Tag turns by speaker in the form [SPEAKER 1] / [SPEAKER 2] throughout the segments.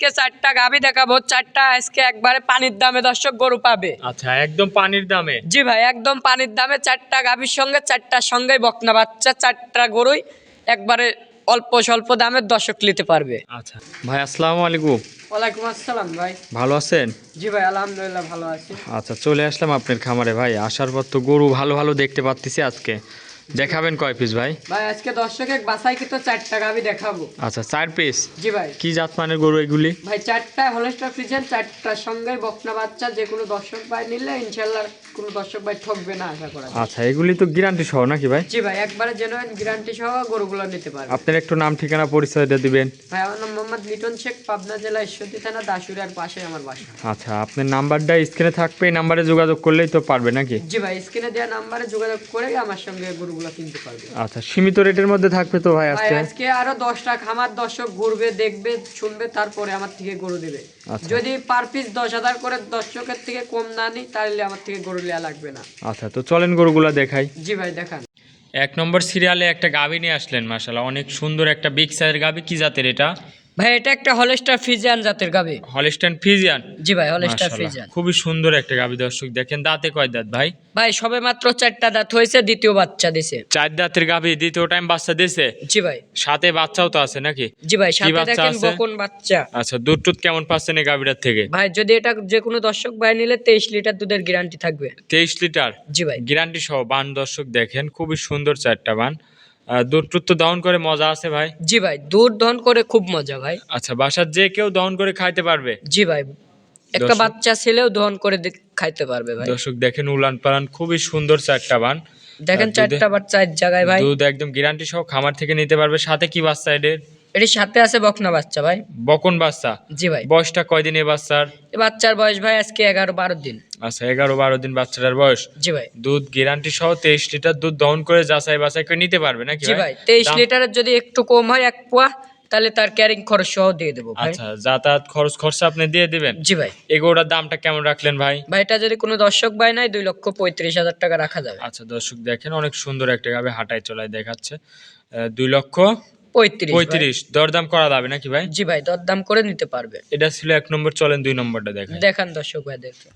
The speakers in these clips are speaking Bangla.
[SPEAKER 1] আজকে চারটা গাভী দেখাবো চারটা আজকে একবারে পানির দামে দর্শক গরু পাবে।
[SPEAKER 2] আচ্ছা একদম পানির দামে?
[SPEAKER 1] জি ভাই একদম পানির দামে চারটা গাভীর সঙ্গে চারটার সঙ্গে বকনা বাচ্চা চারটা গরুই একবারে অল্প স্বল্প দামে দর্শক নিতে পারবে।
[SPEAKER 2] আচ্ছা। ভাই আসসালামু আলাইকুম।
[SPEAKER 1] ওয়ালাইকুম আসসালাম ভাই।
[SPEAKER 2] ভালো আছেন?
[SPEAKER 1] জি ভাই আলহামদুলিল্লাহ ভালো আছি।
[SPEAKER 2] আচ্ছা চলে আসলাম আপনার খামারে ভাই। আসার পর তো গরু ভালো ভালো দেখতে পাচ্ছি আজকে। দেখাবেন কয় পিস ভাই?
[SPEAKER 1] ভাই আজকে দর্শকে বাসাই কিন্তু টাকা আমি দেখাবো।
[SPEAKER 2] আচ্ছা চার পিস
[SPEAKER 1] জি ভাই।
[SPEAKER 2] কি জাত মানের গরু এগুলি?
[SPEAKER 1] ভাই চারটা হলস্টার ফ্রিজেন চারটার সঙ্গে বকনা বাচ্চা যে কোনো দর্শক ভাই নিলে ইনশাল্লাহ কোনো দর্শক ভাই ঠকবে না আশা করা
[SPEAKER 2] আচ্ছা এগুলি তো গ্যারান্টি সহ নাকি ভাই?
[SPEAKER 1] জি ভাই একবারে জেনুইন গ্যারান্টি সহ গরুগুলো নিতে পারবে।
[SPEAKER 2] আপনার একটু নাম ঠিকানা পরিচয় দিয়ে দিবেন।
[SPEAKER 1] ভাই আমার নাম মোহাম্মদ লিটন শেখ পাবনা জেলা ঈশ্বরদী থানা দাসুরিয়ার পাশে আমার বাসা।
[SPEAKER 2] আচ্ছা আপনার নাম্বারটা স্ক্রিনে থাকবে এই নাম্বারে যোগাযোগ করলেই তো পারবে নাকি?
[SPEAKER 1] জি ভাই স্ক্রিনে দেওয়া নাম্বারে যোগাযোগ করে আমার সঙ্গে গরুগুলো কিনতে পারবে।
[SPEAKER 2] আচ্ছা সীমিত রেটের মধ্যে থাকবে তো ভাই
[SPEAKER 1] ভাই
[SPEAKER 2] আজকে?
[SPEAKER 1] আজকে আরও দশটা খামার দর্শক ঘুরবে দেখবে শুনবে তারপরে আমার থেকে গরু দেবে।
[SPEAKER 2] আচ্ছা।
[SPEAKER 1] যদি পার পিস দশ হাজার করে দর্শকের থেকে কম না নিই তাহলে আমার থেকে গরু নেওয়া লাগবে না।
[SPEAKER 2] আচ্ছা তো চলেন গরুগুলা দেখাই।
[SPEAKER 1] জি ভাই দেখান।
[SPEAKER 2] এক নম্বর সিরিয়ালে একটা গাভী নিয়ে আসলেন মাসাল্লাহ অনেক সুন্দর একটা বিগ সাইজের গাভী। কি জাতের এটা?
[SPEAKER 1] ভাই এটা একটা হলস্টার ফ্রিজিয়ান জাতের গাবি।
[SPEAKER 2] Holstein Friesian?
[SPEAKER 1] জি ভাই হলস্টার ফ্রিজিয়ান
[SPEAKER 2] খুবই সুন্দর একটা গাভি দর্শক দেখেন দাঁতে কয় দাঁত ভাই?
[SPEAKER 1] ভাই সবে মাত্র চারটা দাঁত হয়েছে দ্বিতীয় বাচ্চা দিছে।
[SPEAKER 2] চার দাঁতের গাভি দ্বিতীয় টাইম বাচ্চা দিয়েছে
[SPEAKER 1] জি ভাই।
[SPEAKER 2] সাথে বাচ্চাও তো আছে নাকি?
[SPEAKER 1] জি ভাই সাথে দেখেন? বকন বাচ্চা।
[SPEAKER 2] আচ্ছা দুধ টুধ কেমন পাচ্ছেন এই গাভিটার থেকে?
[SPEAKER 1] ভাই যদি এটা যে কোনো দর্শক ভাই নিলে তেইশ লিটার দুধের গ্যারান্টি থাকবে।
[SPEAKER 2] তেইশ লিটার?
[SPEAKER 1] জি ভাই।
[SPEAKER 2] গ্যারান্টি সহ বান দর্শক দেখেন খুবই সুন্দর চারটা বান। দুধ টুধ তো দহন করে মজা আছে ভাই?
[SPEAKER 1] জি ভাই দুধ দহন করে খুব মজা ভাই।
[SPEAKER 2] আচ্ছা বাসার যে কেউ দহন করে খাইতে পারবে?
[SPEAKER 1] জি ভাই একটা বাচ্চা ছেলেও দহন করে খাইতে পারবে ভাই।
[SPEAKER 2] দর্শক দেখেন উলান পালান খুবই সুন্দর চারটা বান।
[SPEAKER 1] দেখেন চারটা বাচ্চা এক জায়গায় ভাই।
[SPEAKER 2] দুধ একদম গ্যারান্টি সহ খামার থেকে নিতে পারবে। সাথে কি বাচ্চা এদের?
[SPEAKER 1] এটির সাথে আছে বকনা বাচ্চা ভাই।
[SPEAKER 2] বকন বাচ্চা?
[SPEAKER 1] জি ভাই।
[SPEAKER 2] বয়সটা কয়দিন এ বাচ্চার
[SPEAKER 1] বাচ্চার বয়স ভাই আজকে এগারো বারো দিন।
[SPEAKER 2] আচ্ছা এগারো বারো দিন বাচ্চাটার বয়স।
[SPEAKER 1] জি ভাই।
[SPEAKER 2] দুধ গ্যারান্টি সহ তেইশ লিটার দুধ দহন করে যাচাই বাছাই করে নিতে পারবে নাকি
[SPEAKER 1] জি ভাই? তেইশ লিটারের যদি একটু কম হয় এক পোয়া তাহলে তার ক্যারিং খরচ সহ দিয়ে দেবো ভাই।
[SPEAKER 2] আচ্ছা যাতায়াত খরচ খরচা আপনি দিয়ে দিবেন?
[SPEAKER 1] জি ভাই।
[SPEAKER 2] এগোটার দামটা কেমন রাখলেন ভাই?
[SPEAKER 1] ভাই এটা যদি কোনো দর্শক ভাই নাই দুই লক্ষ পঁয়ত্রিশ হাজার টাকা রাখা যাবে।
[SPEAKER 2] আচ্ছা দর্শক দেখেন অনেক সুন্দর একটা গাবে হাঁটায় চলায় দেখাচ্ছে। দুই লক্ষ
[SPEAKER 1] পঁয়ত্রিশ।
[SPEAKER 2] পঁয়ত্রিশ। দরদাম করা যাবে নাকি ভাই?
[SPEAKER 1] জি ভাই দরদাম করে নিতে পারবে।
[SPEAKER 2] এটা ছিল এক নম্বর চলেন দুই নম্বরটা দেখেন
[SPEAKER 1] দেখান দর্শক ভাই দেখে।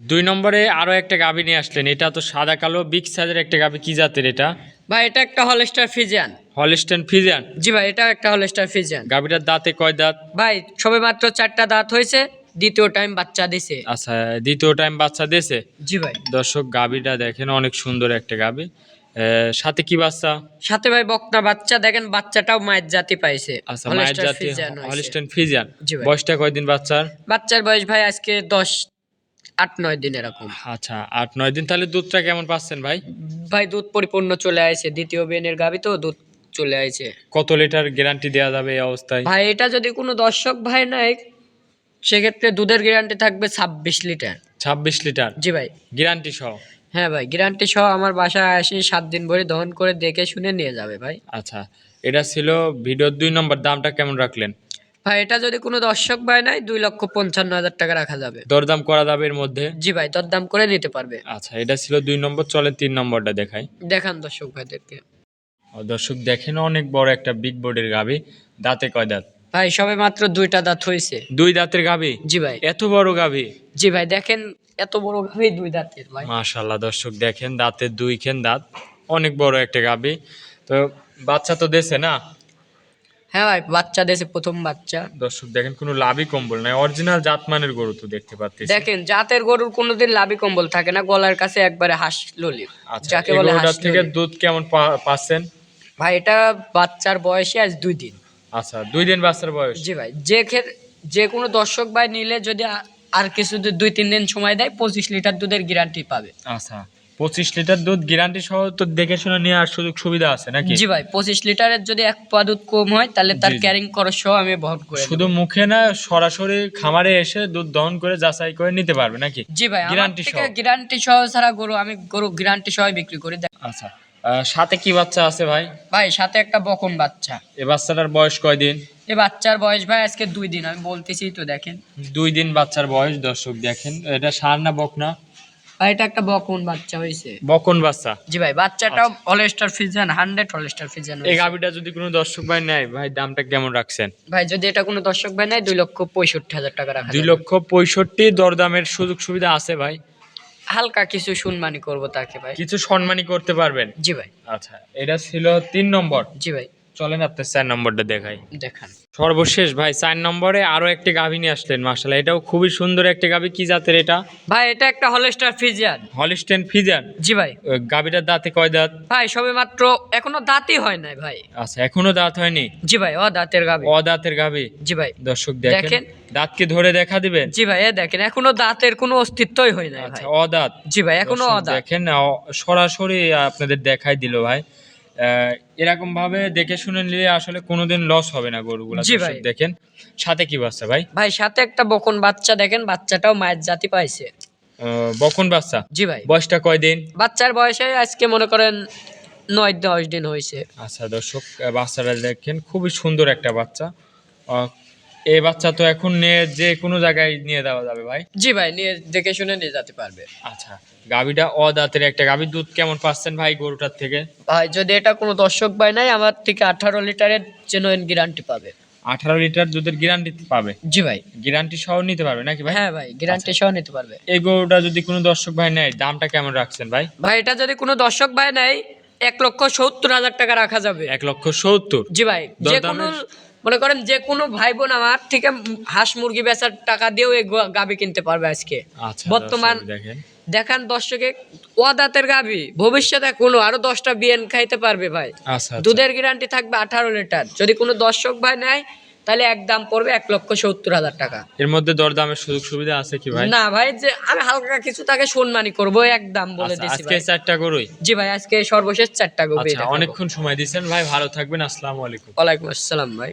[SPEAKER 2] দুই নম্বরে আরও একটা গাভি নিয়ে আসলেন। এটা তো সাদা কালো বিগ সাইজের একটা গাভি কি জাতের এটা?
[SPEAKER 1] ভাই এটা একটা হলস্টার ফিজিয়ান।
[SPEAKER 2] Holstein Friesian?
[SPEAKER 1] জি ভাই এটা একটা হলস্টার ফিজিয়ান।
[SPEAKER 2] গাভিটার দাঁতে কয় দাঁত?
[SPEAKER 1] ভাই সবে মাত্র চারটা দাঁত হয়েছে দ্বিতীয় টাইম বাচ্চা দিছে।
[SPEAKER 2] আচ্ছা দ্বিতীয় টাইম বাচ্চা দিয়েছে?
[SPEAKER 1] জি ভাই।
[SPEAKER 2] দর্শক গাভিটা দেখেন অনেক সুন্দর একটা গাভি সাথে কি বাচ্চা?
[SPEAKER 1] সাথে ভাই বকনা বাচ্চা দেখেন বাচ্চাটাও মায়ের জাতি পাইছে।
[SPEAKER 2] আচ্ছা মায়ের জাতি হলিস্টেন ফিজিয়ান। বয়সটা কয়দিন বাচ্চার?
[SPEAKER 1] বাচ্চার বয়স ভাই আজকে দশ আট নয় দিন এরকম।
[SPEAKER 2] আচ্ছা আট নয় দিন। তাহলে দুধটা কেমন পাচ্ছেন ভাই?
[SPEAKER 1] ভাই দুধ পরিপূর্ণ চলে আসে দ্বিতীয় বেনের গাবি তো দুধ চলে আসে
[SPEAKER 2] কত লিটার গ্যারান্টি দেওয়া যাবে এই অবস্থায়?
[SPEAKER 1] ভাই এটা যদি কোনো দর্শক ভাই নাই সেক্ষেত্রে দুধের গ্যারান্টি থাকবে ছাব্বিশ লিটার।
[SPEAKER 2] ছাব্বিশ লিটার?
[SPEAKER 1] জি ভাই।
[SPEAKER 2] গ্যারান্টি সহ?
[SPEAKER 1] হ্যাঁ ভাই গ্যারান্টি সহ আমার বাসায় আসি সাত দিন ভরে দহন করে দেখে শুনে নিয়ে যাবে ভাই।
[SPEAKER 2] আচ্ছা এটা ছিল ভিডিওর দুই নম্বর দামটা কেমন রাখলেন?
[SPEAKER 1] ভাই এটা যদি কোনো দর্শক ভাই নাই দুই লক্ষ পঞ্চান্ন হাজার টাকা রাখা যাবে।
[SPEAKER 2] দরদাম করা যাবে এর মধ্যে?
[SPEAKER 1] জি ভাই দরদাম করে নিতে পারবে।
[SPEAKER 2] আচ্ছা এটা ছিল দুই নম্বর চলে তিন নম্বরটা দেখাই।
[SPEAKER 1] দেখান দর্শক ভাইদেরকে।
[SPEAKER 2] দর্শক দেখেন অনেক বড় একটা বিগ বোর্ডের গাভি দাঁতে কয় দাঁত?
[SPEAKER 1] ভাই সবে মাত্র দুইটা দাঁত হয়েছে
[SPEAKER 2] দুই দাঁতের গাবি?
[SPEAKER 1] জি ভাই।
[SPEAKER 2] এত বড় গাভি
[SPEAKER 1] জি ভাই দেখেন এত বড় গাভি দুই দাঁতের ভাই।
[SPEAKER 2] মাশাল্লাহ দর্শক দেখেন দাঁতের দুই খেন দাঁত অনেক বড় একটা গাভি তো বাচ্চা তো দেশে না?
[SPEAKER 1] হ্যাঁ ভাই বাচ্চা দেশে প্রথম বাচ্চা।
[SPEAKER 2] দর্শক দেখেন কোনো লাভই কম্বল নাই। অরিজিনাল জাতমানের গরু তো দেখতে পাচ্ছি।
[SPEAKER 1] দেখেন জাতের গরুর কোনোদিন লাভি কম্বল থাকে না গলার কাছে একবারে হাঁস ললি।
[SPEAKER 2] আচ্ছা
[SPEAKER 1] যাকে বলে হাঁস
[SPEAKER 2] থেকে দুধ কেমন পাচ্ছেন?
[SPEAKER 1] ভাই এটা বাচ্চার বয়সে আজ দুই দিন।
[SPEAKER 2] আচ্ছা দুই দিন বাচ্চার বয়স?
[SPEAKER 1] জি ভাই যে যে কোনো দর্শক ভাই নিলে যদি আর কিছু দুই তিন দিন সময় দেয় পঁচিশ লিটার দুধের গ্যারান্টি পাবে।
[SPEAKER 2] আচ্ছা পঁচিশ লিটার দুধ গ্যারান্টি সহ তো দেখে শুনে নেওয়ার সুযোগ সুবিধা আছে নাকি?
[SPEAKER 1] জি ভাই পঁচিশ লিটারের যদি এক পা দুধ কম হয় তাহলে তার। ক্যারিং খরচ সহ আমি বহন করে
[SPEAKER 2] শুধু মুখে না সরাসরি খামারে এসে দুধ দহন করে যাচাই করে নিতে পারবে নাকি?
[SPEAKER 1] জি ভাই
[SPEAKER 2] গ্যারান্টি সহ।
[SPEAKER 1] গ্যারান্টি সহ ছাড়া গরু আমি গরু গ্যারান্টি সহ বিক্রি করে। দেখ-
[SPEAKER 2] আচ্ছা সাথে কি বাচ্চা আছে ভাই?
[SPEAKER 1] ভাই সাথে একটা বকন বাচ্চা।
[SPEAKER 2] এ বাচ্চাটার বয়স কয়দিন?
[SPEAKER 1] এই বাচ্চার বয়স ভাই আজকে দুই দিন আমি বলতেছি তো দেখেন।
[SPEAKER 2] দুই দিন বাচ্চার বয়স দর্শক দেখেন। এটা সার না বক না?
[SPEAKER 1] ভাই এটা একটা বকন বাচ্চা হয়েছে
[SPEAKER 2] বকন বাচ্চা?
[SPEAKER 1] জি ভাই বাচ্চাটাও Holstein Friesian hundred Holstein Friesian
[SPEAKER 2] এই গাভিটা যদি কোনো দর্শক ভাই নেয় ভাই দামটা কেমন রাখছেন?
[SPEAKER 1] ভাই যদি এটা কোনো দর্শক ভাই নাই দুই লক্ষ পঁয়ষট্টি হাজার টাকা রাখা
[SPEAKER 2] দুই লক্ষ পঁয়ষট্টি দরদামের সুযোগ সুবিধা আছে ভাই।
[SPEAKER 1] হালকা কিছু সম্মানী করব তাকে ভাই।
[SPEAKER 2] কিছু সম্মানই করতে পারবেন?
[SPEAKER 1] জি ভাই।
[SPEAKER 2] আচ্ছা এটা ছিল তিন নম্বর।
[SPEAKER 1] জি ভাই।
[SPEAKER 2] চলেন আপনার চার নম্বরটা দেখাই।
[SPEAKER 1] দেখান।
[SPEAKER 2] সর্বশেষ ভাই চার নম্বরে আরও একটি গাভী নিয়ে আসলেন মার্শাল এটাও খুবই সুন্দর একটি গাভী। কি জাতের এটা?
[SPEAKER 1] ভাই এটা একটা হলস্টার ফিজিয়ান।
[SPEAKER 2] হলিস্টেন ফিজান
[SPEAKER 1] জি ভাই।
[SPEAKER 2] গাভীটার দাঁতে কয় দাঁত?
[SPEAKER 1] ভাই সবে মাত্র এখনও দাঁতই হয় নাই ভাই।
[SPEAKER 2] আচ্ছা এখনও দাঁত হয়নি?
[SPEAKER 1] জি ভাই ও দাঁতের গাবি
[SPEAKER 2] অ দাঁতের গাভী?
[SPEAKER 1] জি ভাই।
[SPEAKER 2] দর্শক দেখেন। দাঁতকে ধরে দেখা দিবেন?
[SPEAKER 1] জি ভাই এ দেখেন এখনও দাঁতের কোনো অস্তিত্বই হয় ভাই
[SPEAKER 2] আচ্ছা অ দাঁত
[SPEAKER 1] জি ভাই এখনও
[SPEAKER 2] দর্শক
[SPEAKER 1] অদাঁত।
[SPEAKER 2] দেখেন অ- সরাসরি আপনাদের দেখাই দিল ভাই। এরকম ভাবে দেখে শুনে নিলে আসলে কোনোদিন লস হবে না গরুগুলা
[SPEAKER 1] জি ভাই।
[SPEAKER 2] দেখেন। সাথে কি বাচ্চা ভাই?
[SPEAKER 1] ভাই সাথে একটা বকন বাচ্চা দেখেন বাচ্চাটাও মায়ের জাতি পাইছে।
[SPEAKER 2] আহ, বকন বাচ্চা?
[SPEAKER 1] জি ভাই।
[SPEAKER 2] বয়সটা কয়দিন?
[SPEAKER 1] বাচ্চার বয়সে আজকে মনে করেন নয় দশ দিন হয়েছে
[SPEAKER 2] আচ্ছা দর্শক আহ, বাচ্চাটা দেখেন খুবই সুন্দর একটা বাচ্চা। আহ, এই বাচ্চা তো এখন নিয়ে যে কোনো জায়গায় নিয়ে দেওয়া যাবে ভাই?
[SPEAKER 1] জি ভাই নিয়ে দেখে শুনে নিয়ে যেতে পারবে।
[SPEAKER 2] আচ্ছা গাভীটা অদাঁতের একটা গাভীর দুধ কেমন পাচ্ছেন ভাই গরুটার থেকে?
[SPEAKER 1] ভাই যদি এটা কোনো দর্শক ভাই নাই আমার থেকে আঠারো লিটারের জেনুইন গ্যারান্টি পাবে।
[SPEAKER 2] আঠারো লিটার দুধের গ্যারান্টি পাবে?
[SPEAKER 1] জি ভাই।
[SPEAKER 2] গ্যারান্টি সহ নিতে পারবে নাকি ভাই?
[SPEAKER 1] হ্যাঁ ভাই গ্যারান্টি সহ নিতে পারবে।
[SPEAKER 2] এই গরুটা যদি কোনো দর্শক ভাই নেয় দামটা কেমন রাখছেন ভাই?
[SPEAKER 1] ভাই এটা যদি কোনো দর্শক ভাই নাই এক লক্ষ সত্তর হাজার টাকা রাখা যাবে।
[SPEAKER 2] এক লক্ষ সত্তর?
[SPEAKER 1] জি ভাই যে কোনো মনে করেন যে কোনো ভাই বোন আমার থেকে হাঁস মুরগি বেচার টাকা দিয়েও এই গাবি কিনতে পারবে আজকে।
[SPEAKER 2] আচ্ছা
[SPEAKER 1] বর্তমান
[SPEAKER 2] দেখেন।
[SPEAKER 1] দর্শকে ওয়াদাতের গাবি ভবিষ্যতে কোনো আরও দশটা বিয়েন খাইতে পারবে ভাই।
[SPEAKER 2] আচ্ছা আচ্ছা।
[SPEAKER 1] দুধের গ্যারান্টি থাকবে আঠারো লিটার। যদি কোনো দর্শক ভাই নেয় তাহলে এক দাম পড়বে এক লক্ষ সত্তর হাজার টাকা।
[SPEAKER 2] এর মধ্যে দরদামের সুযোগ সুবিধা আছে কি ভাই?
[SPEAKER 1] না ভাই যে আমি হালকা কিছু তাকে সম্মানী করব এক দাম বলে দিছি
[SPEAKER 2] আজকে চারটা গরুই?
[SPEAKER 1] জি ভাই আজকে সর্বশেষ চারটা গবি
[SPEAKER 2] আচ্ছা অনেকক্ষণ সময় দিচ্ছেন ভাই ভালো থাকবেন। আসসালামু আলাইকুম।
[SPEAKER 1] ওয়ালাইকুম আসসালাম ভাই।